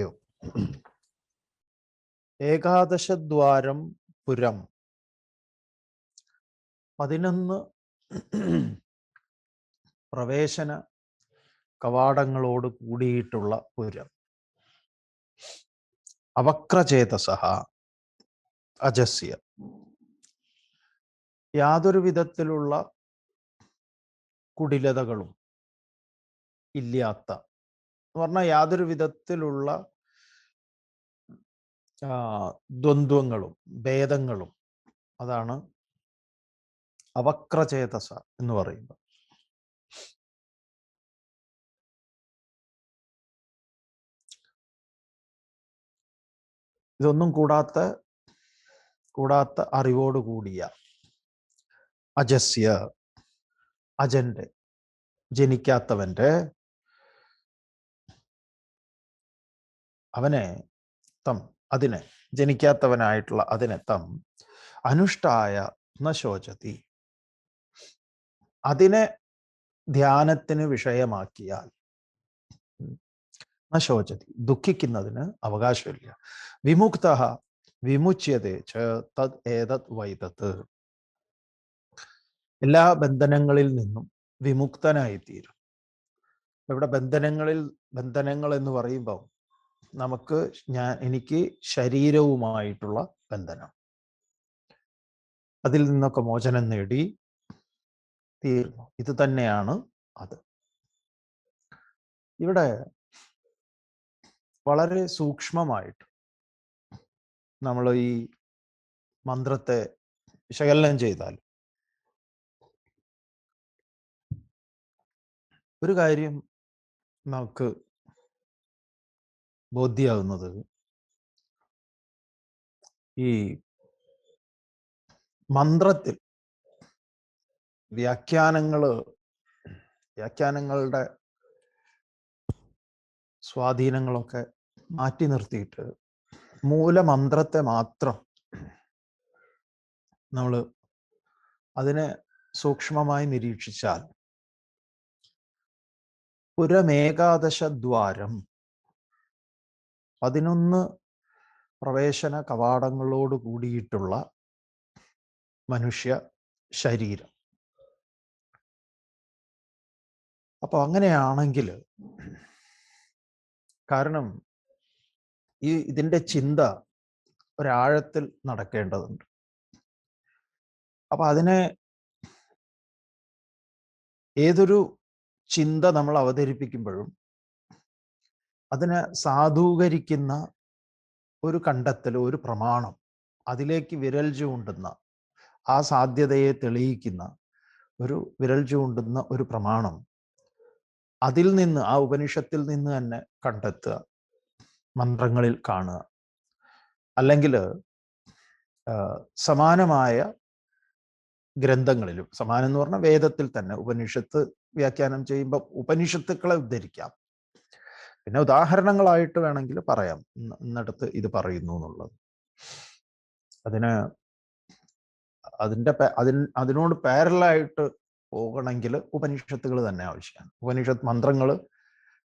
ഓം ഏകാദശദ്വാരം പുരം. പതിനൊന്ന് പ്രവേശന കവാടങ്ങളോട് കൂടിയിട്ടുള്ള പുരം. അവക്രചേതസഹ അജസ്യ. യാതൊരു വിധത്തിലുള്ള കുടിലതകളും ഇല്ലാത്ത എന്ന് പറഞ്ഞാൽ യാതൊരു വിധത്തിലുള്ള ദ്വന്ദ്വങ്ങളും ഭേദങ്ങളും അതാണ് അവക്രചേതസ എന്ന് പറയുന്നത്. ഇതൊന്നും കൂടാത്ത കൂടാത്ത അറിവോട് കൂടിയ അജസ്യ അജന്റെ ജനിക്കാത്തവന്റെ അവനെ തം അതിനെ ജനിക്കാത്തവനായിട്ടുള്ള അതിനെ തം അനുഷ്ഠായ നശോചതി അതിനെ ധ്യാനത്തിന് വിഷയമാക്കിയാൽ നശോചതി ശോചതി. ദുഃഖിക്കുന്നതിന് അവകാശമില്ല. വിമുക്ത വിമുച്യതേ തത് ഏതത് വൈതത്. എല്ലാ ബന്ധനങ്ങളിൽ നിന്നും വിമുക്തനായിത്തീരും. ഇവിടെ ബന്ധനങ്ങളിൽ ബന്ധനങ്ങൾ എന്ന് പറയുമ്പോൾ നമുക്ക് ഞാൻ എനിക്ക് ശരീരവുമായിട്ടുള്ള ബന്ധനം. അതിൽ നിന്നൊക്കെ മോചനം നേടി തീർന്നു. ഇത് തന്നെയാണ് അത്. ഇവിടെ വളരെ സൂക്ഷ്മമായിട്ട് നമ്മൾ ഈ മന്ത്രത്തെ വിശകലനം ചെയ്താൽ ഒരു കാര്യം നമുക്ക് ബോധ്യാവുന്നത്. ഈ മന്ത്രത്തിൽ വ്യാഖ്യാനങ്ങൾ വ്യാഖ്യാനങ്ങളുടെ സ്വാധീനങ്ങളൊക്കെ മാറ്റി നിർത്തിയിട്ട് മൂലമന്ത്രത്തെ മാത്രം നമ്മൾ അതിനെ സൂക്ഷ്മമായി നിരീക്ഷിച്ചാൽ പുരമേകാദശ ദ്വാരം പതിനൊന്ന് പ്രവേശന കവാടങ്ങളോട് കൂടിയിട്ടുള്ള മനുഷ്യ ശരീരം. അപ്പൊ അങ്ങനെയാണെങ്കിൽ കാരണം ഈ ഇതിന്റെ ചിന്ത ഒരാഴത്തിൽ നടക്കേണ്ടതുണ്ട്. അപ്പൊ അതിനെ ഏതൊരു ചിന്ത നമ്മൾ അവതരിപ്പിക്കുമ്പോഴും അതിനെ സാധൂകരിക്കുന്ന ഒരു കണ്ടെത്തൽ ഒരു പ്രമാണം അതിലേക്ക് വിരൽ ചൂണ്ടുന്ന ആ സാധ്യതയെ തെളിയിക്കുന്ന ഒരു വിരൽ ചൂണ്ടുന്ന ഒരു പ്രമാണം അതിൽ നിന്ന് ആ ഉപനിഷത്തിൽ നിന്ന് തന്നെ കണ്ടെത്തുക മന്ത്രങ്ങളിൽ കാണുക. അല്ലെങ്കിൽ സമാനമായ ഗ്രന്ഥങ്ങളിലും സമാനം എന്ന് പറഞ്ഞാൽ വേദത്തിൽ തന്നെ ഉപനിഷത്ത് വ്യാഖ്യാനം ചെയ്യുമ്പോൾ ഉപനിഷത്തുക്കളെ ഉദ്ധരിക്കാം. പിന്നെ ഉദാഹരണങ്ങളായിട്ട് വേണമെങ്കിൽ പറയാം. ഇന്ന- ഇന്നടത്ത് ഇത് പറയുന്നു എന്നുള്ളത്. അതിന് അതിന്റെ അതിന് അതിനോട് പാരലായിട്ട് പോകണമെങ്കിൽ ഉപനിഷത്തുകൾ തന്നെ ആവശ്യമാണ്. ഉപനിഷത്ത് മന്ത്രങ്ങൾ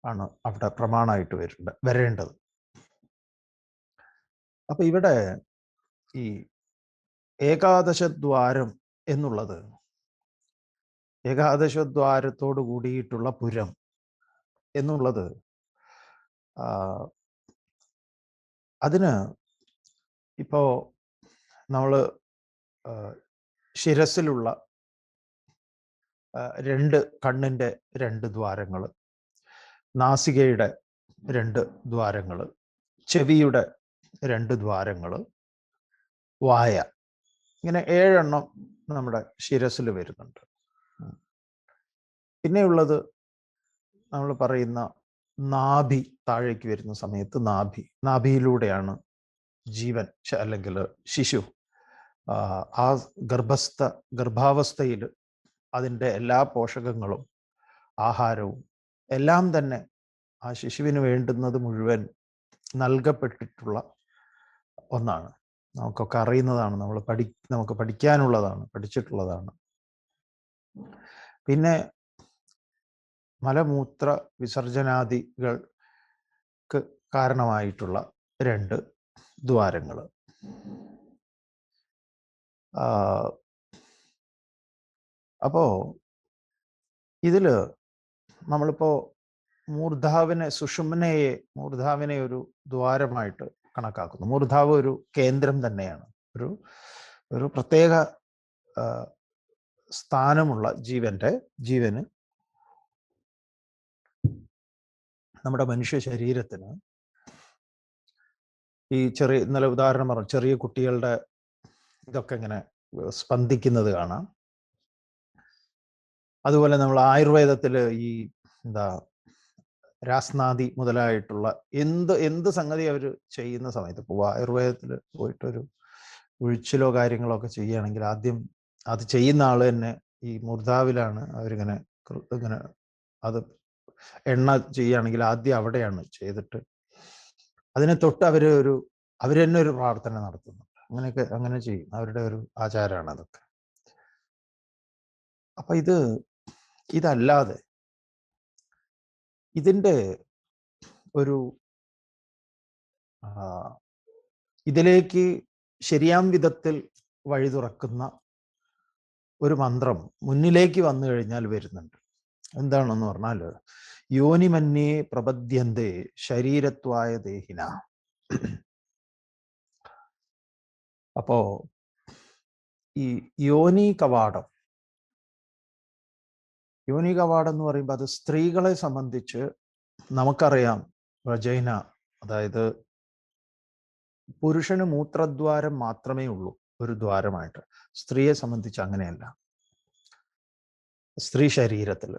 ആണ് അവിടെ പ്രമാണമായിട്ട് വരേണ്ട വരേണ്ടത്. അപ്പൊ ഇവിടെ ഈ ഏകാദശദ്വാരം എന്നുള്ളത് ഏകാദശദ്വാരത്തോട് കൂടിയിട്ടുള്ള പുരം എന്നുള്ളത് അതിന് ഇപ്പോൾ നമ്മൾ ശിരസിലുള്ള രണ്ട് കണ്ണിന്റെ രണ്ട് ദ്വാരങ്ങൾ നാസികയുടെ രണ്ട് ദ്വാരങ്ങൾ ചെവിയുടെ രണ്ട് ദ്വാരങ്ങൾ വായ ഇങ്ങനെ ഏഴെണ്ണം നമ്മുടെ ശിരസിൽ വരുന്നുണ്ട്. പിന്നെയുള്ളത് നമ്മൾ പറയുന്ന നാഭി താഴേക്ക് വരുന്ന സമയത്ത് നാഭി. നാഭിയിലൂടെയാണ് ജീവൻ അല്ലെങ്കിൽ ശിശു. ആ, ഗർഭസ്ഥ ഗർഭാവസ്ഥയിൽ അതിന്റെ എല്ലാ പോഷകങ്ങളും ആഹാരവും എല്ലാം തന്നെ ആ ശിശുവിന് വേണ്ടുന്നത് മുഴുവൻ നൽകപ്പെട്ടിട്ടുള്ള ഒന്നാണ്. നമുക്കൊക്കെ അറിയുന്നതാണ് നമ്മൾ പഠി നമുക്ക് പഠിക്കാനുള്ളതാണ് പഠിച്ചിട്ടുള്ളതാണ്. പിന്നെ മലമൂത്ര വിസർജനാദികൾക്ക് കാരണമായിട്ടുള്ള രണ്ട് ദ്വാരങ്ങൾ. അപ്പോ ഇതിൽ നമ്മളിപ്പോ മൂർധാവിനെ സുഷുമ്നയെ മൂർധാവിനെ ഒരു ദ്വാരമായിട്ട് കണക്കാക്കുന്നു. മൂർധാവ് ഒരു കേന്ദ്രം തന്നെയാണ്. ഒരു ഒരു പ്രത്യേക സ്ഥാനമുള്ള ജീവന്റെ ജീവന് നമ്മുടെ മനുഷ്യ ശരീരത്തിന് ഈ ചെറിയ ഇന്നലെ ഉദാഹരണം പറഞ്ഞു ചെറിയ കുട്ടികളുടെ ഇതൊക്കെ ഇങ്ങനെ സ്പന്ദിക്കുന്നത് കാണാം. അതുപോലെ നമ്മൾ ആയുർവേദത്തിൽ ഈ എന്താ രാസ്നാദി മുതലായിട്ടുള്ള എന്ത് എന്ത് സംഗതി അവർ ചെയ്യുന്ന സമയത്ത് ഇപ്പോൾ ആയുർവേദത്തിൽ പോയിട്ടൊരു ഒഴിച്ചിലോ കാര്യങ്ങളോ ഒക്കെ ചെയ്യുകയാണെങ്കിൽ ആദ്യം അത് ചെയ്യുന്ന ആൾ തന്നെ ഈ മുർദാവിലാണ് അവരിങ്ങനെ ഇങ്ങനെ അത് എണ്ണ ചെയ്യുകയാണെങ്കിൽ ആദ്യം അവിടെയാണ് ചെയ്തിട്ട്. അതിനെ തൊട്ട് അവർ ഒരു അവർ തന്നെ ഒരു പ്രാർത്ഥന നടത്തുന്നുണ്ട്. അങ്ങനെയൊക്കെ അങ്ങനെ ചെയ്യും. അവരുടെ ഒരു ആചാരമാണ് അതൊക്കെ. അപ്പൊ ഇത് ഇതല്ലാതെ ഇതിന്റെ ഒരു ഇതിലേക്ക് ശരിയാം വിധത്തിൽ വഴി തുറക്കുന്ന ഒരു മന്ത്രം മുന്നിലേക്ക് വന്നു കഴിഞ്ഞാൽ വരുന്നുണ്ട്. എന്താണെന്ന് പറഞ്ഞാൽ യോനിമന്യേ പ്രപദ്യന്തേ ശരീരത്വായ ദേഹിന. അപ്പോ ഈ യോനി കവാടം യോനി കവാടം എന്ന് പറയുമ്പോൾ അത് സ്ത്രീകളെ സംബന്ധിച്ച് നമുക്കറിയാം വജൈന അതായത് പുരുഷന് മൂത്രദ്വാരം മാത്രമേ ഉള്ളൂ ഒരു ദ്വാരമായിട്ട്. സ്ത്രീയെ സംബന്ധിച്ച് അങ്ങനെയല്ല. സ്ത്രീ ശരീരത്തിൽ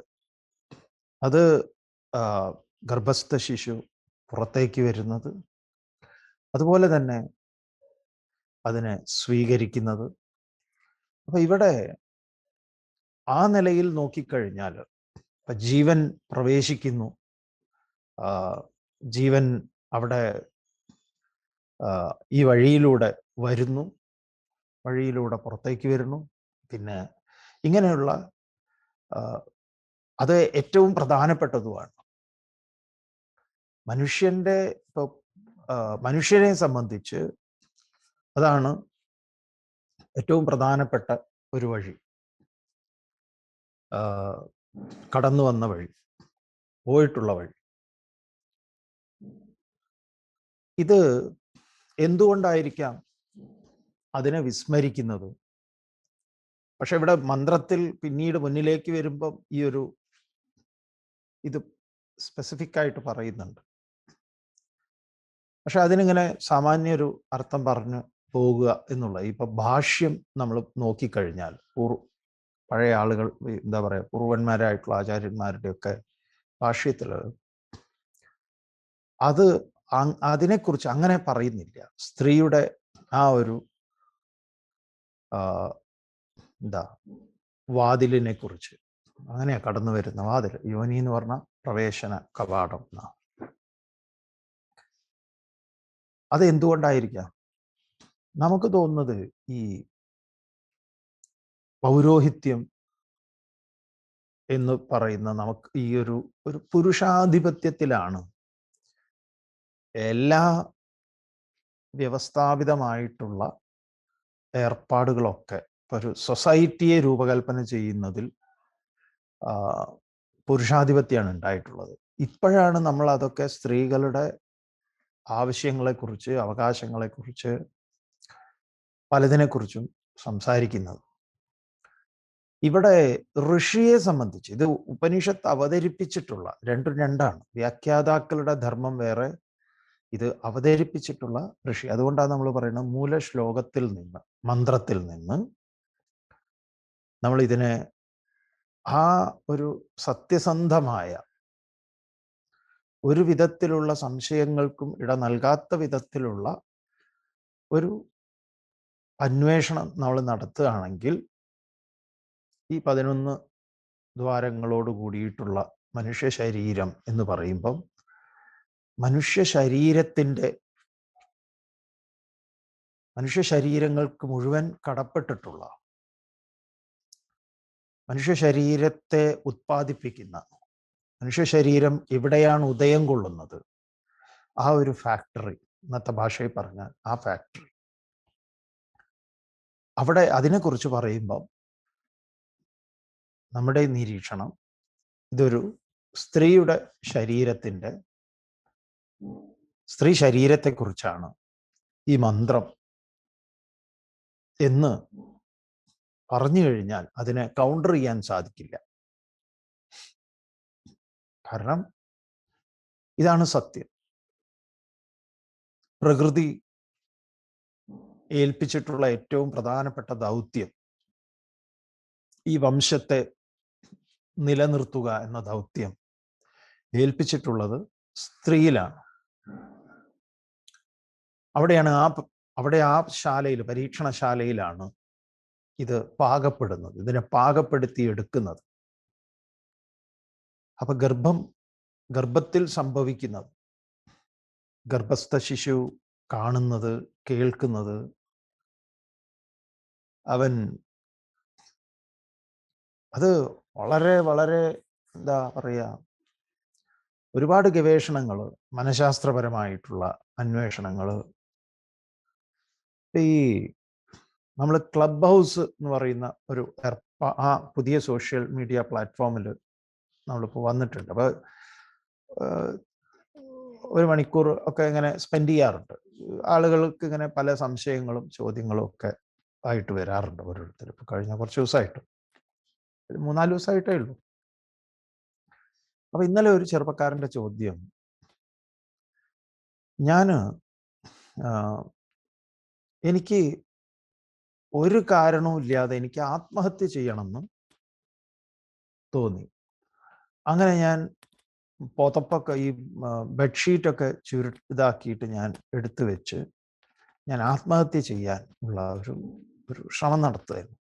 അത് ഗർഭസ്ഥ ശിശു പുറത്തേക്ക് വരുന്നത്. അതുപോലെ തന്നെ അതിനെ സ്വീകരിക്കുന്നത്. അപ്പൊ ഇവിടെ ആ നിലയിൽ നോക്കിക്കഴിഞ്ഞാൽ ഇപ്പൊ ജീവൻ പ്രവേശിക്കുന്നു. ജീവൻ അവിടെ ഈ വഴിയിലൂടെ വരുന്നു. വഴിയിലൂടെ പുറത്തേക്ക് വരുന്നു. പിന്നെ ഇങ്ങനെയുള്ള അത് ഏറ്റവും പ്രധാനപ്പെട്ടതുമാണ്. മനുഷ്യന്റെ ഇപ്പൊ ആ, മനുഷ്യനെ സംബന്ധിച്ച് അതാണ് ഏറ്റവും പ്രധാനപ്പെട്ട ഒരു വഴി. കടന്നു വന്ന വഴി പോയിട്ടുള്ള വഴി. ഇത് എന്തുകൊണ്ടായിരിക്കാം അതിനെ വിസ്മരിക്കുന്നത്? പക്ഷെ ഇവിടെ മന്ത്രത്തിൽ പിന്നീട് മുന്നിലേക്ക് വരുമ്പം ഈ ഒരു ഇത് സ്പെസിഫിക് ആയിട്ട് പറയുന്നുണ്ട്. പക്ഷെ അതിനിങ്ങനെ സാമാന്യ ഒരു അർത്ഥം പറഞ്ഞു പോകുക എന്നുള്ളത് ഇപ്പൊ ഭാഷ്യം നമ്മൾ നോക്കിക്കഴിഞ്ഞാൽ പൂർ പഴയ ആളുകൾ എന്താ പറയാ പൂർവന്മാരായിട്ടുള്ള ആചാര്യന്മാരുടെയൊക്കെ ഭാഷ്യത്തിൽ അത് അതിനെക്കുറിച്ച് അങ്ങനെ പറയുന്നില്ല. സ്ത്രീയുടെ ആ ഒരു എന്താ വാതിലിനെ കുറിച്ച് അങ്ങനെയാ കടന്നു വരുന്ന വാതിൽ യോനി എന്ന് പറഞ്ഞ പ്രവേശന കവാടം എന്നാണ് അത് എന്തുകൊണ്ടായിരിക്കാം നമുക്ക് തോന്നുന്നത് ഈ പൗരോഹിത്യം എന്ന് പറയുന്ന നമുക്ക് ഈ ഒരു ഒരു പുരുഷാധിപത്യത്തിലാണ് എല്ലാ വ്യവസ്ഥാപിതമായിട്ടുള്ള ഏർപ്പാടുകളൊക്കെ ഒരു സൊസൈറ്റിയെ രൂപകൽപ്പന ചെയ്യുന്നതിൽ പുരുഷാധിപത്യമാണ് ഉണ്ടായിട്ടുള്ളത്. ഇപ്പോഴാണ് നമ്മൾ അതൊക്കെ സ്ത്രീകളുടെ ആവശ്യങ്ങളെക്കുറിച്ച് അവകാശങ്ങളെക്കുറിച്ച് പലതിനെക്കുറിച്ചും സംസാരിക്കുന്നത്. ഇവിടെ ഋഷിയെ സംബന്ധിച്ച് ഇത് ഉപനിഷത്ത് അവതരിപ്പിച്ചിട്ടുള്ള രണ്ടും രണ്ടാണ്. വ്യാഖ്യാതാക്കളുടെ ധർമ്മം വേറെ ഇത് അവതരിപ്പിച്ചിട്ടുള്ള ഋഷി. അതുകൊണ്ടാണ് നമ്മൾ പറയുന്നത് മൂലശ്ലോകത്തിൽ നിന്ന് മന്ത്രത്തിൽ നിന്ന് നമ്മൾ ഇതിനെ ആ ഒരു സത്യസന്ധമായ ഒരു വിധത്തിലുള്ള സംശയങ്ങൾക്കും ഇട നൽകാത്ത വിധത്തിലുള്ള ഒരു അന്വേഷണം നമ്മൾ നടത്തുകയാണെങ്കിൽ ഈ പതിനൊന്ന് ദ്വാരങ്ങളോട് കൂടിയിട്ടുള്ള മനുഷ്യ ശരീരം എന്ന് പറയുമ്പം മനുഷ്യ ശരീരത്തിന്റെ മനുഷ്യ ശരീരങ്ങൾക്ക് മുഴുവൻ കടപ്പെട്ടിട്ടുള്ള മനുഷ്യ ശരീരത്തെ ഉത്പാദിപ്പിക്കുന്ന മനുഷ്യ ശരീരം എവിടെയാണ് ഉദയം കൊള്ളുന്നത്? ആ ഒരു ഫാക്ടറി ഇന്നത്തെ ഭാഷയിൽ പറഞ്ഞാൽ ആ ഫാക്ടറി അവിടെ അതിനെക്കുറിച്ച് പറയുമ്പോൾ നമ്മുടെ നിരീക്ഷണം ഇതൊരു സ്ത്രീയുടെ ശരീരത്തിന്റെ സ്ത്രീ ശരീരത്തെക്കുറിച്ചാണ് ഈ മന്ത്രം എന്ന് പറഞ്ഞു കഴിഞ്ഞാൽ അതിനെ കൗണ്ടർ ചെയ്യാൻ സാധിക്കില്ല. കാരണം ഇതാണ് സത്യം. പ്രകൃതി ഏൽപ്പിച്ചിട്ടുള്ള ഏറ്റവും പ്രധാനപ്പെട്ട ദൗത്യം ഈ വംശത്തെ നിലനിർത്തുക എന്ന ദൗത്യം ഏൽപ്പിച്ചിട്ടുള്ളത് സ്ത്രീയിലാണ്. അവിടെയാണ് ആ അവിടെ ആ ശാലയിൽ പരീക്ഷണശാലയിലാണ് ഇത് പാകപ്പെടുന്നത് ഇതിനെ പാകപ്പെടുത്തി എടുക്കുന്നത്. അപ്പൊ ഗർഭം ഗർഭത്തിൽ സംഭവിക്കുന്നത് ഗർഭസ്ഥ ശിശു കാണുന്നത് കേൾക്കുന്നത് അവൻ അത് വളരെ വളരെ എന്താ പറയുക ഒരുപാട് ഗവേഷണങ്ങൾ മനഃശാസ്ത്രപരമായിട്ടുള്ള അന്വേഷണങ്ങൾ ഈ നമ്മൾ ക്ലബ് ഹൗസ് എന്ന് പറയുന്ന ഒരു ആ പുതിയ സോഷ്യൽ മീഡിയ പ്ലാറ്റ്ഫോമിൽ നമ്മളിപ്പോൾ വന്നിട്ടുണ്ട്. അപ്പോൾ ഒരു മണിക്കൂർ ഒക്കെ ഇങ്ങനെ സ്പെൻഡ് ചെയ്യാറുണ്ട്. ആളുകൾക്ക് ഇങ്ങനെ പല സംശയങ്ങളും ചോദ്യങ്ങളും ഒക്കെ ആയിട്ട് വരാറുണ്ട് ഓരോരുത്തർ. ഇപ്പോൾ കഴിഞ്ഞ കുറച്ച് ദിവസമായിട്ട് മൂന്നാൽ ദിവസമായിട്ടേ ഉള്ളൂ. അപ്പോൾ ഇന്നലെ ഒരു ചെറുപ്പക്കാരന്റെ ചോദ്യം. ഞാൻ എനിക്ക് ഒരു കാരണവും ഇല്ലാതെ എനിക്ക് ആത്മഹത്യ ചെയ്യണമെന്നും തോന്നി. അങ്ങനെ ഞാൻ പുതപ്പൊക്കെ ഈ ബെഡ്ഷീറ്റൊക്കെ ചുരു ഇതാക്കിയിട്ട് ഞാൻ എടുത്തു വെച്ച് ഞാൻ ആത്മഹത്യ ചെയ്യാൻ ഉള്ള ഒരു ഒരു ശ്രമം നടത്തുമായിരുന്നു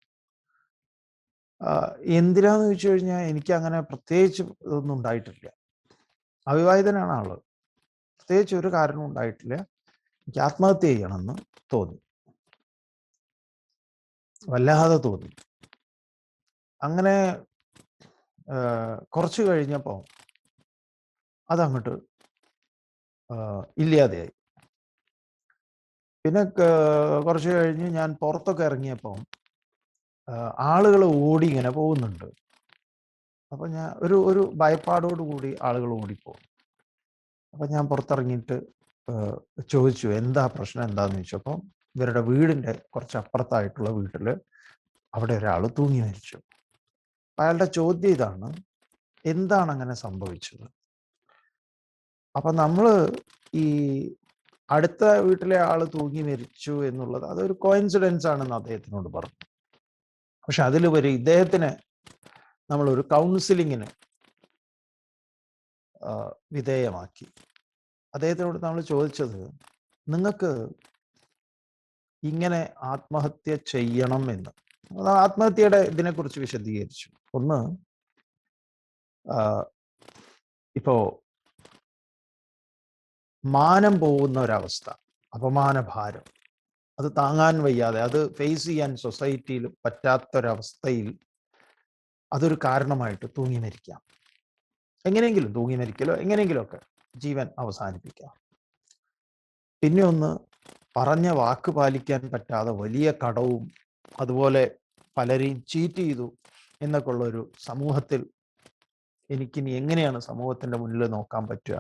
എന്തിനാന്ന് ചോദിച്ചു കഴിഞ്ഞാൽ എനിക്ക് അങ്ങനെ പ്രത്യേകിച്ച് ഇതൊന്നും ഉണ്ടായിട്ടില്ല. അവിവാഹിതനാണ് ആൾ. പ്രത്യേകിച്ച് ഒരു കാരണം ഉണ്ടായിട്ടില്ല. എനിക്ക് ആത്മഹത്യ ചെയ്യണമെന്ന് തോന്നി. വല്ലാതെ തോന്നി. അങ്ങനെ കുറച്ച് കഴിഞ്ഞപ്പോൾ അതങ്ങോട്ട് ഇല്ലാതെയായി. പിന്നെ കുറച്ച് കഴിഞ്ഞ് ഞാൻ പുറത്തൊക്കെ ഇറങ്ങിയപ്പോൾ ആളുകൾ ഓടി ഇങ്ങനെ പോകുന്നുണ്ട്. അപ്പൊ ഞാൻ ഒരു ഒരു ഭയപ്പാടോട് കൂടി ആളുകൾ ഓടിപ്പോകും. അപ്പൊ ഞാൻ പുറത്തിറങ്ങിയിട്ട് ചോദിച്ചു എന്താ പ്രശ്നം? എന്താന്ന്? ചോദിച്ചപ്പോൾ ഇവരുടെ വീടിന്റെ കുറച്ച് അപ്പുറത്തായിട്ടുള്ള വീട്ടിൽ അവിടെ ഒരാൾ തൂങ്ങി മരിച്ചു. അയാളുടെ ചോദ്യം ഇതാണ് എന്താണ് അങ്ങനെ സംഭവിച്ചത്? അപ്പൊ നമ്മൾ ഈ അടുത്ത വീട്ടിലെ ആൾ തൂങ്ങി മരിച്ചു എന്നുള്ളത് അതൊരു കോയിൻസിഡൻസ് ആണെന്ന് അദ്ദേഹത്തിനോട് പറഞ്ഞു. പക്ഷെ അതിലുപരി ഇദ്ദേഹത്തിന് നമ്മളൊരു കൗൺസിലിങ്ങിന് വിധേയമാക്കി. അദ്ദേഹത്തിനോട് നമ്മൾ ചോദിച്ചത് നിങ്ങൾക്ക് ഇങ്ങനെ ആത്മഹത്യ ചെയ്യണം എന്ന്. ആത്മഹത്യയുടെ ഇതിനെക്കുറിച്ച് വിശദീകരിച്ചു. ഒന്ന് ഇപ്പോ മാനം പോകുന്ന ഒരവസ്ഥ. അപമാനഭാരം അത് താങ്ങാൻ വയ്യാതെ അത് ഫേസ് ചെയ്യാൻ സൊസൈറ്റിയിൽ പറ്റാത്തൊരവസ്ഥയിൽ അതൊരു കാരണമായിട്ട് തൂങ്ങി മരിക്കാം എങ്ങനെയെങ്കിലും തൂങ്ങി മരിക്കലോ എങ്ങനെയെങ്കിലുമൊക്കെ ജീവൻ അവസാനിപ്പിക്കാം. പിന്നെ ഒന്ന് പറഞ്ഞ വാക്ക് പാലിക്കാൻ പറ്റാതെ വലിയ കടവും അതുപോലെ പലരെയും ചീറ്റ് ചെയ്തു എന്നൊക്കെ ഉള്ള ഒരു സമൂഹത്തിൽ എനിക്കിനി എങ്ങനെയാണ് സമൂഹത്തിന്റെ മുന്നിൽ നോക്കാൻ പറ്റുക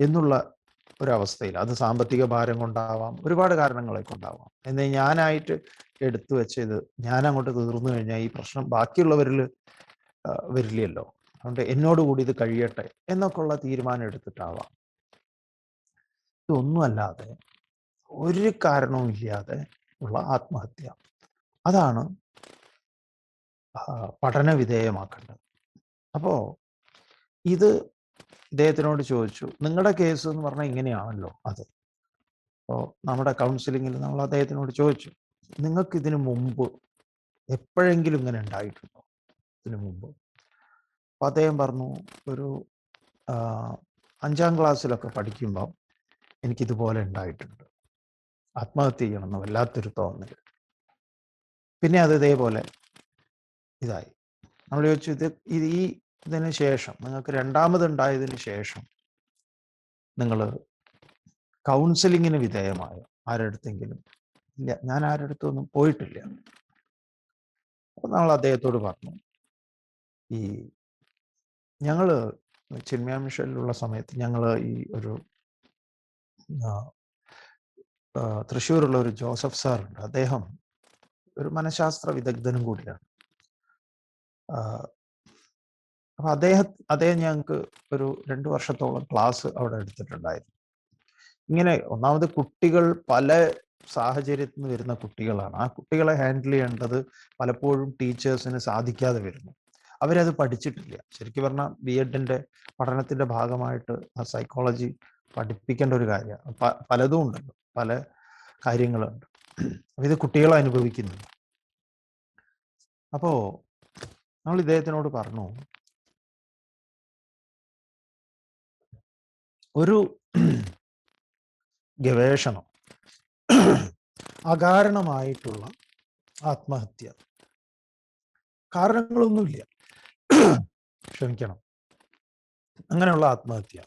എന്നുള്ള ഒരവസ്ഥയിൽ അത് സാമ്പത്തിക ഭാരം കൊണ്ടാവാം ഒരുപാട് കാരണങ്ങളെ കൊണ്ടാവാം. എന്നെ ഞാനായിട്ട് എടുത്തു വെച്ചത് ഞാൻ അങ്ങോട്ട് തീർന്നു കഴിഞ്ഞാൽ ഈ പ്രശ്നം ബാക്കിയുള്ളവരിൽ വരില്ലല്ലോ. അതുകൊണ്ട് എന്നോട് കൂടി ഇത് കഴിയട്ടെ എന്നൊക്കെ ഉള്ള തീരുമാനം എടുത്തിട്ടാവാം. ഇതൊന്നുമല്ലാതെ ഒരു കാരണവും ഇല്ലാതെ ഉള്ള ആത്മഹത്യ. അതാണ് പഠന വിധേയമാക്കേണ്ടത്. അപ്പോ ഇത് ഇദ്ദേഹത്തിനോട് ചോദിച്ചു നിങ്ങളുടെ കേസ് എന്ന് പറഞ്ഞാൽ ഇങ്ങനെയാണല്ലോ അത്? അപ്പോൾ നമ്മുടെ കൗൺസിലിങ്ങിൽ നമ്മൾ അദ്ദേഹത്തിനോട് ചോദിച്ചു നിങ്ങൾക്ക് ഇതിനു മുമ്പ് എപ്പോഴെങ്കിലും ഇങ്ങനെ ഉണ്ടായിട്ടുണ്ടോ? ഇതിനു മുമ്പ്. അപ്പൊ അദ്ദേഹം പറഞ്ഞു ഒരു അഞ്ചാം ക്ലാസ്സിലൊക്കെ പഠിക്കുമ്പോൾ എനിക്കിതുപോലെ ഉണ്ടായിട്ടുണ്ട്. ആത്മഹത്യ ചെയ്യണമെന്ന് വല്ലാത്തൊരു തോന്നൽ. പിന്നെ അത് ഇതേപോലെ ഇതായി. നമ്മൾ ചോദിച്ചു ഇത് ഇത് ഈ ഇതിന് ശേഷം നിങ്ങൾക്ക് രണ്ടാമതുണ്ടായതിന് ശേഷം നിങ്ങൾ കൗൺസിലിങ്ങിന് വിധേയമായ? ആരടുത്തെങ്കിലും? ഇല്ല ഞാൻ ആരടുത്തൊന്നും പോയിട്ടില്ല. അപ്പം നമ്മൾ അദ്ദേഹത്തോട് പറഞ്ഞു ഈ ഞങ്ങൾ ചിന്മയ മിഷനിലുള്ള സമയത്ത് ഞങ്ങൾ ഈ ഒരു തൃശ്ശൂരുള്ള ഒരു ജോസഫ് സാർ ഉണ്ട് അദ്ദേഹം ഒരു മനഃശാസ്ത്ര വിദഗ്ധനും കൂടിയാണ്. അപ്പൊ അദ്ദേഹം അദ്ദേഹം ഞങ്ങൾക്ക് ഒരു രണ്ടു വർഷത്തോളം ക്ലാസ് അവിടെ എടുത്തിട്ടുണ്ടായിരുന്നു. ഇങ്ങനെ ഒന്നാമത് കുട്ടികൾ പല സാഹചര്യത്തിൽ നിന്ന് വരുന്ന കുട്ടികളാണ്. ആ കുട്ടികളെ ഹാൻഡിൽ ചെയ്യേണ്ടത് പലപ്പോഴും ടീച്ചേഴ്സിന് സാധിക്കാതെ വരുന്നു. അവരത് പഠിച്ചിട്ടില്ല. ശരിക്കും പറഞ്ഞാൽ ബി എഡിന്റെ പഠനത്തിന്റെ ഭാഗമായിട്ട് ആ സൈക്കോളജി പഠിപ്പിക്കേണ്ട ഒരു കാര്യമാണ്. പലതും ഉണ്ടല്ലോ. പല കാര്യങ്ങളുണ്ട്. ഇത് കുട്ടികൾ അനുഭവിക്കുന്നു അപ്പോ നമ്മൾ ഇദ്ദേഹത്തിനോട് പറഞ്ഞു ഒരു ഗവേഷണം അകാരണമായിട്ടുള്ള ആത്മഹത്യ. കാരണങ്ങളൊന്നുമില്ല. ക്ഷമിക്കണം. അങ്ങനെയുള്ള ആത്മഹത്യ.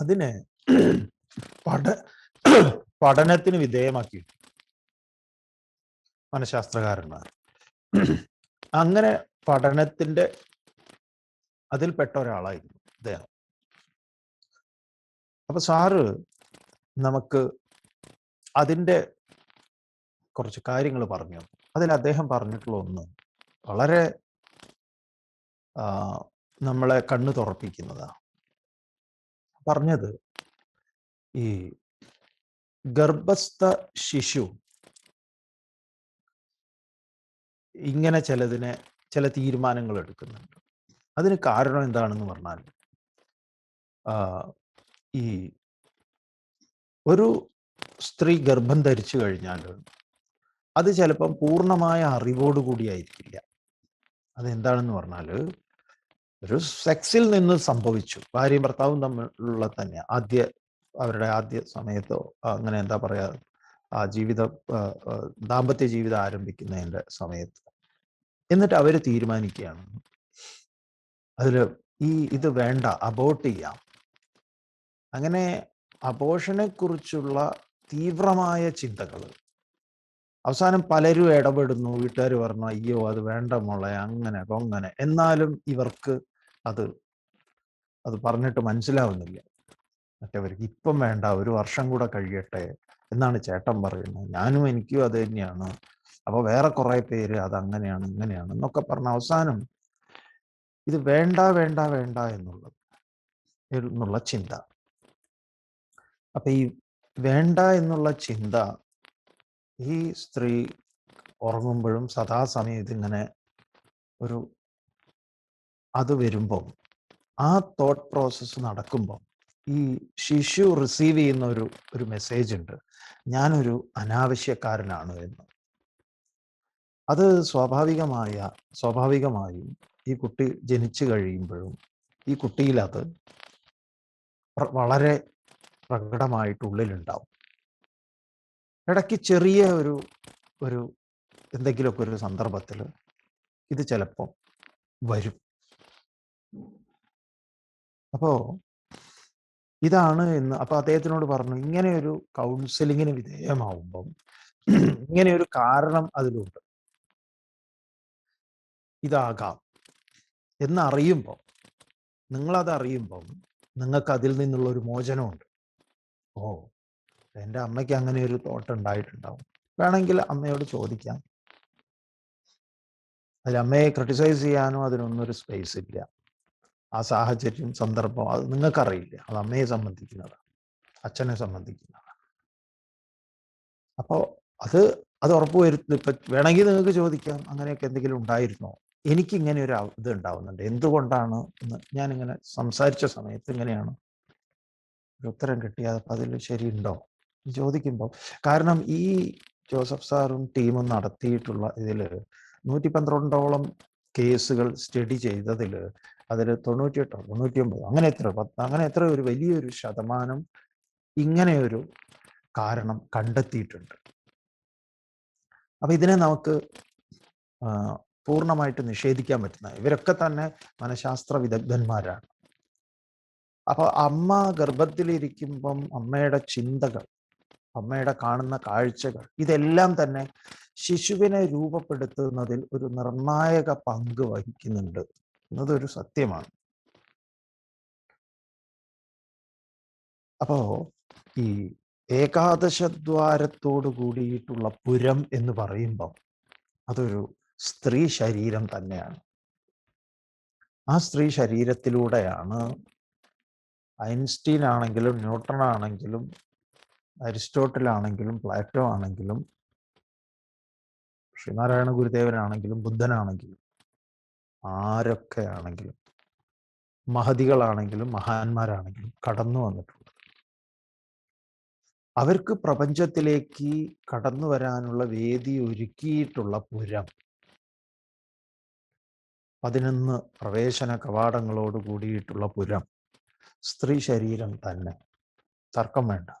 അതിനെ പഠ പഠനത്തിന് വിധേയമാക്കി. മനഃശാസ്ത്രകാരന്മാർ. അങ്ങനെ പഠനത്തിന്റെ അതിൽപ്പെട്ട ഒരാളായിരുന്നു അദ്ദേഹം. അപ്പൊ സാറ് നമുക്ക് അതിന്റെ കുറച്ച് കാര്യങ്ങൾ പറഞ്ഞു അതിൽ അദ്ദേഹം പറഞ്ഞിട്ടുള്ള ഒന്ന് വളരെ നമ്മളെ കണ്ണു തുറപ്പിക്കുന്നതാണ്. പറഞ്ഞത്. ഈ ഗർഭസ്ഥ ശിശു ഇങ്ങനെ ചിലതിനെ ചില തീരുമാനങ്ങൾ എടുക്കുന്നുണ്ട്. അതിന് കാരണം എന്താണെന്ന് പറഞ്ഞാൽ ഈ ഒരു സ്ത്രീ ഗർഭം ധരിച്ചു കഴിഞ്ഞാൽ അത് ചിലപ്പം പൂർണമായ അറിവോടുകൂടിയായിരിക്കില്ല അതെന്താണെന്ന് പറഞ്ഞാൽ ഒരു സെക്സിൽ നിന്ന് സംഭവിച്ചു. ഭാര്യയും ഭർത്താവും തമ്മിലുള്ള തന്നെ ആദ്യ അവരുടെ ആദ്യ സമയത്തോ അങ്ങനെ എന്താ പറയാ ആ ജീവിതം ദാമ്പത്യ ജീവിതം ആരംഭിക്കുന്നതിന്റെ സമയത്ത്. എന്നിട്ട് അവർ തീരുമാനിക്കുകയാണ്. അതിൽ ഈ ഇത് വേണ്ട അബോട്ട് ചെയ്യാം. അങ്ങനെ അബോഷനെ കുറിച്ചുള്ള തീവ്രമായ ചിന്തകൾ അവസാനം പലരും ഇടപെടുന്നു വീട്ടുകാർ പറഞ്ഞു അയ്യോ അത് വേണ്ട മോളെ അങ്ങനെ കൊങ്ങനെ എന്നാലും ഇവർക്ക് അത് അത് പറഞ്ഞിട്ട് മനസ്സിലാവുന്നില്ല. മറ്റവർക്ക് ഇപ്പം വേണ്ട ഒരു വർഷം കൂടെ കഴിയട്ടെ എന്നാണ് ചേട്ടൻ പറയുന്നത്. ഞാനും എനിക്കും അത് തന്നെയാണ്. അപ്പൊ വേറെ കുറെ പേര് അത് അങ്ങനെയാണ് ഇങ്ങനെയാണ് എന്നൊക്കെ പറഞ്ഞ അവസാനം ഇത് വേണ്ട വേണ്ട വേണ്ട എന്നുള്ളത് എന്നുള്ള ചിന്ത. അപ്പൊ ഈ വേണ്ട എന്നുള്ള ചിന്ത ഈ സ്ത്രീ ഉറങ്ങുമ്പോഴും സദാസമയം ഇതിങ്ങനെ ഒരു അത് വരുമ്പം ആ തോട്ട് പ്രോസസ്സ് നടക്കുമ്പം ഈ ശിശു റിസീവ് ചെയ്യുന്ന ഒരു ഒരു മെസ്സേജ് ഉണ്ട്. ഞാനൊരു അനാവശ്യക്കാരനാണ് എന്ന്. അത് സ്വാഭാവികമായ സ്വാഭാവികമായും ഈ കുട്ടി ജനിച്ചു കഴിയുമ്പോഴും ഈ കുട്ടിയിൽ അത് വളരെ പ്രകടമായിട്ട് ഉള്ളിലുണ്ടാവും ഇടയ്ക്ക് ചെറിയ ഒരു ഒരു എന്തെങ്കിലുമൊക്കെ ഒരു സന്ദർഭത്തിൽ ഇത് ചിലപ്പോൾ വരും. അപ്പോ ഇതാണ് എന്ന് അപ്പൊ അദ്ദേഹത്തിനോട് പറഞ്ഞു ഇങ്ങനെ ഒരു കൗൺസിലിങ്ങിന് വിധേയമാവുമ്പം ഇങ്ങനെ ഒരു കാരണം അതിലുണ്ട്. ഇതാകാം. എന്നറിയുമ്പോൾ നിങ്ങളത് അറിയുമ്പം നിങ്ങൾക്ക് അതിൽ നിന്നുള്ള ഒരു മോചനമുണ്ട്. ഓ എന്റെ അമ്മയ്ക്ക് അങ്ങനെ ഒരു തോട്ട് ഉണ്ടായിട്ടുണ്ടാവും. വേണമെങ്കിൽ അമ്മയോട് ചോദിക്കാം. അതിൽ അമ്മയെ ക്രിട്ടിസൈസ് ചെയ്യാനോ അതിനൊന്നും ഒരു സ്പേസ് ഇല്ല. ആ സാഹചര്യം സന്ദർഭം അത് നിങ്ങൾക്കറിയില്ല? അത് അമ്മയെ സംബന്ധിക്കുന്നതാണ് അച്ഛനെ സംബന്ധിക്കുന്നതാണ് അപ്പോൾ അത് അത് ഉറപ്പുവരുത്തുന്നു ഇപ്പൊ വേണമെങ്കിൽ നിങ്ങൾക്ക് ചോദിക്കാം അങ്ങനെയൊക്കെ എന്തെങ്കിലും ഉണ്ടായിരുന്നോ? എനിക്ക് ഇങ്ങനെ ഒരു ഇത് ഉണ്ടാവുന്നുണ്ട്. എന്തുകൊണ്ടാണ് എന്ന് ഞാനിങ്ങനെ സംസാരിച്ച സമയത്ത് ഇങ്ങനെയാണ് ഉത്തരം കിട്ടിയത്. അപ്പൊ അതിൽ ശരിയുണ്ടോ? ചോദിക്കുമ്പോൾ കാരണം ഈ ജോസഫ് സാറും ടീമും നടത്തിയിട്ടുള്ള ഇതിൽ നൂറ്റി പന്ത്രണ്ടോളം കേസുകൾ സ്റ്റഡി ചെയ്തതിൽ അതിൽ തൊണ്ണൂറ്റിയെട്ടോ തൊണ്ണൂറ്റി തൊണ്ണൂറ്റിയൊമ്പത് അങ്ങനെ എത്ര അങ്ങനെ എത്ര ഒരു വലിയൊരു ശതമാനം ഇങ്ങനെയൊരു കാരണം കണ്ടെത്തിയിട്ടുണ്ട്. അപ്പൊ ഇതിനെ നമുക്ക് പൂർണമായിട്ട് നിഷേധിക്കാൻ പറ്റുന്ന ഇവരൊക്കെ തന്നെ മനഃശാസ്ത്ര വിദഗ്ധന്മാരാണ്. അപ്പൊ അമ്മ ഗർഭത്തിലിരിക്കുമ്പം അമ്മയുടെ ചിന്തകൾ അമ്മയുടെ കാണുന്ന കാഴ്ചകൾ. ഇതെല്ലാം തന്നെ ശിശുവിനെ രൂപപ്പെടുത്തുന്നതിൽ ഒരു നിർണായക പങ്ക് വഹിക്കുന്നുണ്ട്. എന്നതൊരു സത്യമാണ്. അപ്പോ ഈ ഏകാദശദ്വാരത്തോട് കൂടിയിട്ടുള്ള പുരം എന്ന് പറയുമ്പോൾ അതൊരു സ്ത്രീ ശരീരം തന്നെയാണ്. ആ സ്ത്രീ ശരീരത്തിലൂടെയാണ് ഐൻസ്റ്റീൻ ആണെങ്കിലും ന്യൂട്ടൺ ആണെങ്കിലും അരിസ്റ്റോട്ടിൽ ആണെങ്കിലും പ്ലാറ്റോ ആണെങ്കിലും ശ്രീനാരായണ ഗുരുദേവനാണെങ്കിലും ബുദ്ധനാണെങ്കിലും ആരൊക്കെ ആണെങ്കിലും മഹതികളാണെങ്കിലും മഹാന്മാരാണെങ്കിലും കടന്നു വന്നിട്ടുണ്ട്. അവർക്ക് പ്രപഞ്ചത്തിലേക്ക് കടന്നു വരാനുള്ള വേദി ഒരുക്കിയിട്ടുള്ള പുരം. പതിനൊന്ന് പ്രവേശന കവാടങ്ങളോട് കൂടിയിട്ടുള്ള പുരം. സ്ത്രീ ശരീരം തന്നെ. തർക്കം വേണ്ട.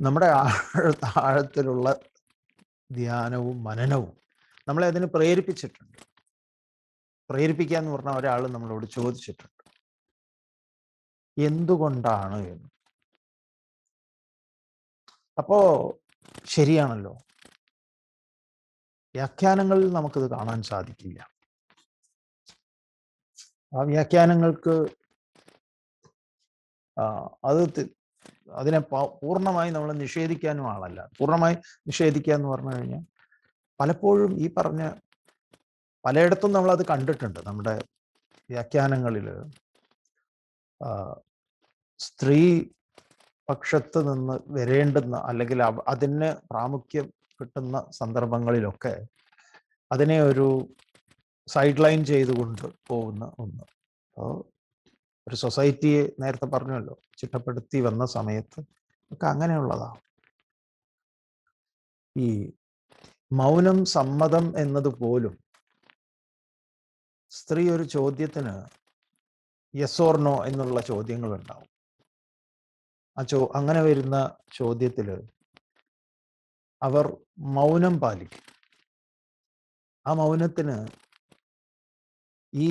നമ്മുടെ ആഴത്തിലുള്ള ധ്യാനവും മനനവും നമ്മളെ അതിന് പ്രേരിപ്പിച്ചിട്ടുണ്ട്. പ്രേരിപ്പിക്കാന്ന് പറഞ്ഞ ഒരാൾ നമ്മളോട് ചോദിച്ചിട്ടുണ്ട്. എന്തുകൊണ്ടാണ് എന്ന്. അപ്പോ ശരിയാണല്ലോ. വ്യാഖ്യാനങ്ങളിൽ നമുക്കിത് കാണാൻ സാധിക്കില്ല. ആ വ്യാഖ്യാനങ്ങൾക്ക് അത് അതിനെ പൂർണമായി നമ്മൾ നിഷേധിക്കാനും ആളല്ല. പൂർണമായി നിഷേധിക്കുക എന്ന് പറഞ്ഞു കഴിഞ്ഞാൽ പലപ്പോഴും ഈ പറഞ്ഞ പലയിടത്തും നമ്മൾ അത് കണ്ടിട്ടുണ്ട്. നമ്മുടെ വ്യാഖ്യാനങ്ങളിൽ സ്ത്രീ പക്ഷത്ത് നിന്ന് വരേണ്ടുന്ന അല്ലെങ്കിൽ അതിന് പ്രാമുഖ്യം കിട്ടുന്ന സന്ദർഭങ്ങളിലൊക്കെ അതിനെ ഒരു സൈഡ് ലൈൻ ചെയ്തുകൊണ്ട് പോകുന്ന ഒന്ന്. അപ്പോൾ ഒരു സൊസൈറ്റിയെ നേരത്തെ പറഞ്ഞല്ലോ ചിട്ടപ്പെടുത്തി വന്ന സമയത്ത് ഒക്കെ അങ്ങനെയുള്ളതാണ് ഈ മൗനം സമ്മതം എന്നതുപോലും സ്ത്രീ ഒരു ചോദ്യത്തിന് യെസ് ഓർ നോ എന്നുള്ള ചോദ്യങ്ങൾ ഉണ്ടാവും ആ ചോ അങ്ങനെ വരുന്ന ചോദ്യത്തിൽ അവർ മൗനം പാലിക്കും. ആ മൗനത്തിന് ഈ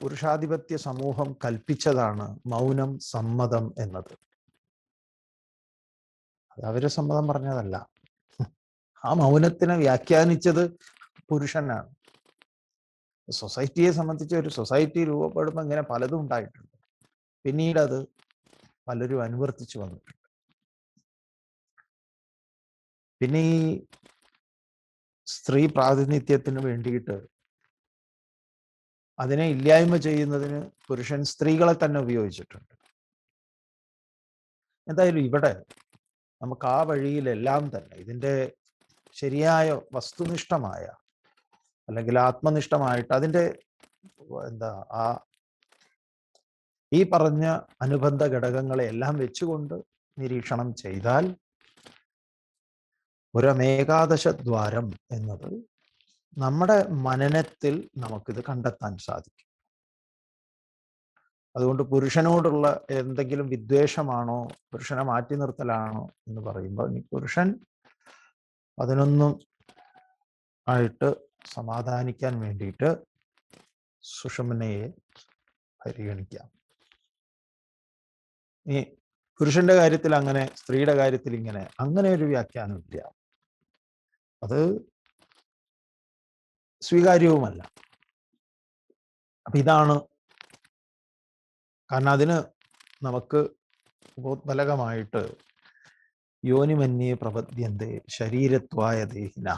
പുരുഷാധിപത്യ സമൂഹം കൽപ്പിച്ചതാണ് മൗനം സമ്മതം എന്നത്. അത് അവർ സമ്മതം പറഞ്ഞതല്ല. ആ മൗനത്തിനെ വ്യാഖ്യാനിച്ചത് പുരുഷനാണ്. സൊസൈറ്റിയെ സംബന്ധിച്ച് ഒരു സൊസൈറ്റി രൂപപ്പെടുമ്പോൾ ഇങ്ങനെ പലതും ഉണ്ടായിട്ടുണ്ട്. പിന്നീട് അത് പലരും അനുവർത്തിച്ചു വന്നിട്ടുണ്ട്. പിന്നെ ഈ സ്ത്രീ പ്രാതിനിധ്യത്തിന് വേണ്ടിയിട്ട് അതിനെ ഇല്ലായ്മ ചെയ്യുന്നതിന് പുരുഷൻ സ്ത്രീകളെ തന്നെ ഉപയോഗിച്ചിട്ടുണ്ട്. എന്തായാലും ഇവിടെ നമുക്ക് ആ വഴിയിലെല്ലാം തന്നെ ഇതിന്റെ ശരിയായ വസ്തുനിഷ്ഠമായ അല്ലെങ്കിൽ ആത്മനിഷ്ഠമായിട്ട് അതിന്റെ എന്താ ആ ഈ പറഞ്ഞ അനുബന്ധ ഘടകങ്ങളെ എല്ലാം വെച്ചുകൊണ്ട് നിരീക്ഷണം ചെയ്താൽ ഒരു അമേകാദശ ദ്വാരം എന്നത് നമ്മുടെ മനനത്തിൽ നമുക്കിത് കണ്ടെത്താൻ സാധിക്കും. അതുകൊണ്ട് പുരുഷനോടുള്ള എന്തെങ്കിലും വിദ്വേഷമാണോ പുരുഷനെ മാറ്റി നിർത്തലാണോ എന്ന് പറയുമ്പോൾ ഈ പുരുഷൻ അതിനൊന്നും ആയിട്ട് സമാധാനിക്കാൻ വേണ്ടിയിട്ട് സുഷമനയെ പരിഗണിക്കാം. ഈ പുരുഷന്റെ കാര്യത്തിൽ അങ്ങനെ സ്ത്രീയുടെ കാര്യത്തിൽ ഇങ്ങനെ അങ്ങനെ ഒരു വ്യാഖ്യാനം ഇല്ല. അത് സ്വീകാര്യവുമല്ല. അപ്പൊ ഇതാണ് കാരണം അതിന് നമുക്ക് ബോധലകമായിട്ട് യോനിമന്യേ പ്രപദ്യന്തേ ശരീരത്വായ ദേഹിന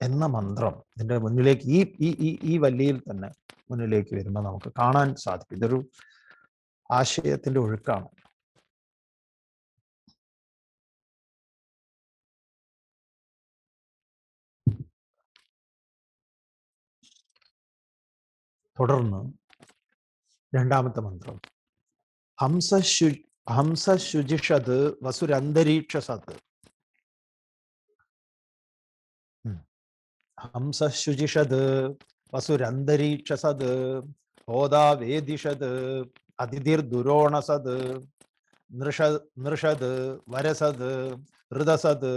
എന്ന മന്ത്രം ഇതിന്റെ മുന്നിലേക്ക് ഈ ഈ ഈ വല്ലിയിൽ തന്നെ മുന്നിലേക്ക് വരുമ്പോൾ നമുക്ക് കാണാൻ സാധിക്കും. ഇതൊരു ആശയത്തിന്റെ ഒഴുക്കാണ്. തുടർന്ന് രണ്ടാമത്തെ മന്ത്രം ഹംസശു ഹംസശുചിഷത് വസുരന്തരീക്ഷസത്. ഹംസശുചിഷത് വസുരന്തരീക്ഷസത് ഹോദാവേദിഷത് അതിഥിർദുരോണസത് നൃഷ നൃഷത് വരസത് ഹൃദസത്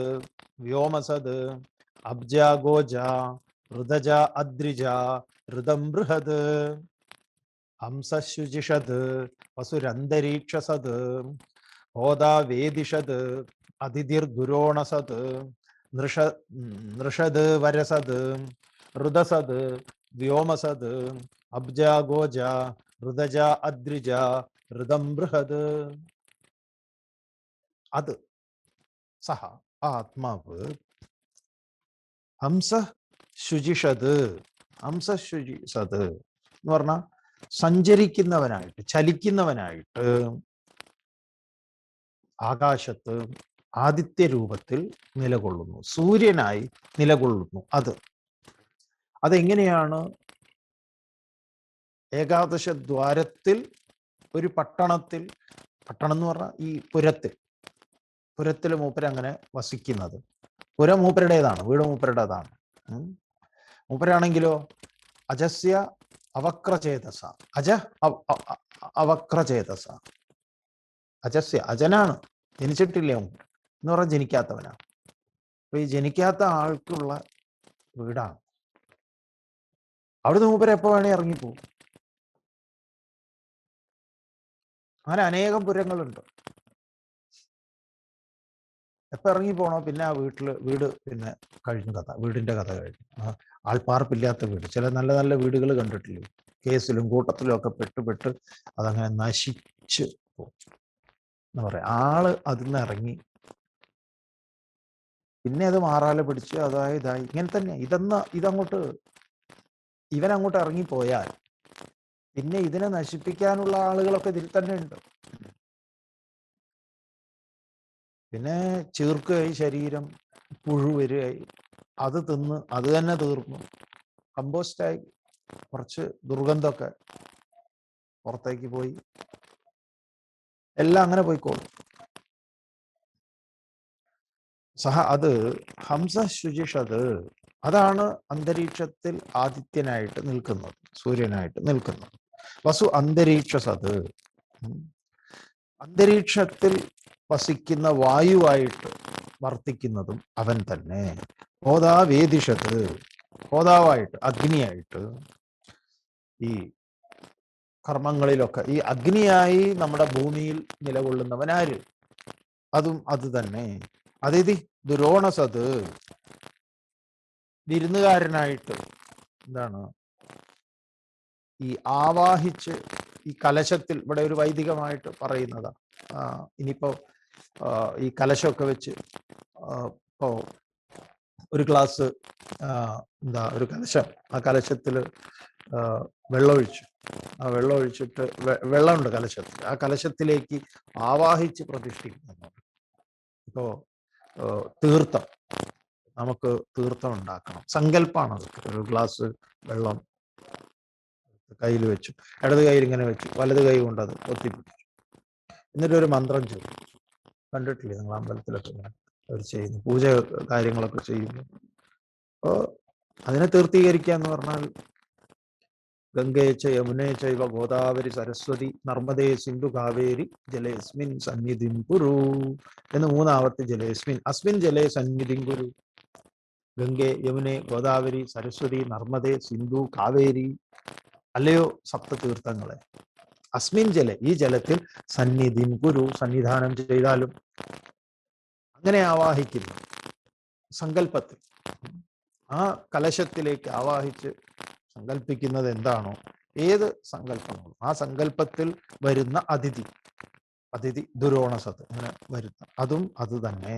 വ്യോമസത് അബ്ജാഗോജ ഹൃദജ അദ്രിജ ഋതം ബൃഹത് ഹംസശുചിഷത് വസുരന്തരീക്ഷസത് ഹോതാ വേദിഷത് അതിഥിർദുരോണസത് നൃഷ നൃഷത് വരസത് ഋതസത് വ്യോമസത് അബ്ജ ഗോജ ഋതജ അദ്രിജ ഋതം ബൃഹത്. അത് സഹ ആത്മാവ്. ഹംസ ശുചിഷത് ഹംസ ശുചിഷത് എന്ന് പറഞ്ഞാൽ സഞ്ചരിക്കുന്നവനായിട്ട് ചലിക്കുന്നവനായിട്ട് ആകാശത്ത് ആദിത്യ രൂപത്തിൽ നിലകൊള്ളുന്നു. സൂര്യനായി നിലകൊള്ളുന്നു അത്. അതെങ്ങനെയാണ്? ഏകാദശ ദ്വാരത്തിൽ ഒരു പട്ടണത്തിൽ പട്ടണം എന്ന് പറഞ്ഞാൽ ഈ പുരത്തിൽ പുരത്തിൽ മൂപ്പര അങ്ങനെ വസിക്കുന്നത്. പുര മൂപ്പരുടേതാണ് വീട് മൂപ്പരുടേതാണ്. മൂപ്പരാണെങ്കിലോ അജസ്യ അവക്രചേതസ. അജ അവക്രചേതസ. അജസ്യ അജനാണ്. ജനിച്ചിട്ടില്ല എന്ന് പറഞ്ഞാൽ ജനിക്കാത്തവനാണ്. അപ്പൊ ഈ ജനിക്കാത്ത ആൾക്കുള്ള വീടാണ്. അവിടുന്ന് മൂപ്പര് എപ്പോ വേണേ ഇറങ്ങിപ്പോകും അങ്ങനെ അനേകം പുരങ്ങളുണ്ട്. എപ്പോ ഇറങ്ങി പോണോ പിന്നെ ആ വീട്ടിൽ വീട് പിന്നെ കഴിഞ്ഞു കഥ വീടിന്റെ കഥ കഴിഞ്ഞു. ആൾപ്പാർപ്പില്ലാത്ത വീട്. ചില നല്ല നല്ല വീടുകൾ കണ്ടിട്ടില്ലേ? കേസിലും കൂട്ടത്തിലും ഒക്കെ പെട്ട് പെട്ട് അതങ്ങനെ നശിച്ച് പോകും എന്ന് പറയാം. ആൾ അതിൽ നിന്ന് ഇറങ്ങി പിന്നെ അത് മാറാല പിടിച്ച് അതായത് ഇതായി. ഇങ്ങനെ തന്നെ. ഇതെന്ന ഇതങ്ങോട്ട് ഇവൻ അങ്ങോട്ട് ഇറങ്ങിപ്പോയാൽ പിന്നെ ഇതിനെ നശിപ്പിക്കാനുള്ള ആളുകളൊക്കെ ഇതിൽ തന്നെ ഉണ്ട്. പിന്നെ ചീർക്കുകയായി ശരീരം പുഴു വരികയായി അത് തിന്ന് അത് തന്നെ തീർന്നു. കമ്പോസ്റ്റായി കുറച്ച് ദുർഗന്ധമൊക്കെ പുറത്തേക്ക് പോയി. എല്ലാം അങ്ങനെ പോയിക്കോളും. സഹ അത് ഹംസ ശുചിഷത് അതാണ് അന്തരീക്ഷത്തിൽ ആദിത്യനായിട്ട് നിൽക്കുന്നത് സൂര്യനായിട്ട് നിൽക്കുന്നത്. വസു അന്തരീക്ഷ സത്. അന്തരീക്ഷത്തിൽ വസിക്കുന്ന വായുവായിട്ട് വർത്തിക്കുന്നതും അവൻ തന്നെ. ഹോതാ വേദിഷത്ത് ഹോതാവായിട്ട് അഗ്നിയായിട്ട് ഈ കർമ്മങ്ങളിലൊക്കെ ഈ അഗ്നിയായി നമ്മുടെ ഭൂമിയിൽ നിലകൊള്ളുന്നവനാര്? അതും അത് തന്നെ. അതിഥി ദുരോണസത്. വിരുന്നുകാരനായിട്ട് എന്താണ്? ഈ ആവാഹിച്ച് ഈ കലശത്തിൽ ഇവിടെ ഒരു വൈദികമായിട്ട് പറയുന്നതാ. ഇനിയിപ്പോ ഈ കലശമൊക്കെ വെച്ച് ഇപ്പോ ഒരു ഗ്ലാസ് എന്താ ഒരു കലശം. ആ കലശത്തിൽ വെള്ളമൊഴിച്ചു. ആ വെള്ളം ഒഴിച്ചിട്ട് വെള്ളമുണ്ട് കലശത്തിൽ ആ കലശത്തിലേക്ക് ആവാഹിച്ച് പ്രതിഷ്ഠിക്കുന്നു. ഇപ്പോ തീർത്ഥം. നമുക്ക് തീർത്ഥം ഉണ്ടാക്കണം. സങ്കല്പമാണ് അത് ഒരു ഗ്ലാസ് വെള്ളം കയ്യിൽ വെച്ചു ഇടത് കയ്യിൽ ഇങ്ങനെ വെച്ചു വലത് കൈ കൊണ്ട് അത് ഒത്തിപ്പിടിച്ചു എന്നിട്ട് ഒരു മന്ത്രം ചൊല്ലി. കണ്ടിട്ടില്ലേ നിങ്ങൾ അമ്പലത്തിലൊക്കെ ഇങ്ങനെ അവർ ചെയ്യുന്നു പൂജ കാര്യങ്ങളൊക്കെ ചെയ്യുന്നു. അപ്പോ അതിനെ തീർത്ഥീകരിക്കുക എന്ന് പറഞ്ഞാൽ ഗംഗേച്ച യമുനേ ചൈവ ഗോദാവരി സരസ്വതി നർമ്മദേ സിന്ധു കാവേരി ജലേസ്മിൻ സന്നിധിം കുരു എന്ന് മൂന്നാമത്തെ ജലേസ്മിൻ. അസ്മിൻ ജലേ സന്നിധിം കുരു. ഗംഗെ യമുനെ ഗോദാവരി സരസ്വതി നർമ്മദേ സിന്ധു കാവേരി അല്ലയോ സപ്തതീർത്ഥങ്ങളെ. അസ്മിൻ ജല ഈ ജലത്തിൽ സന്നിധിൻ ഗുരു സന്നിധാനം ചെയ്താലും അങ്ങനെ ആവാഹിക്കുന്നു. സങ്കല്പത്തിൽ ആ കലശത്തിലേക്ക് ആവാഹിച്ച് സങ്കല്പിക്കുന്നത് എന്താണോ ഏത് സങ്കല്പങ്ങളും ആ സങ്കല്പത്തിൽ വരുന്ന അതിഥി അതിഥി ദുരോണസത്ത് അങ്ങനെ വരുന്ന അതും അത് തന്നെ.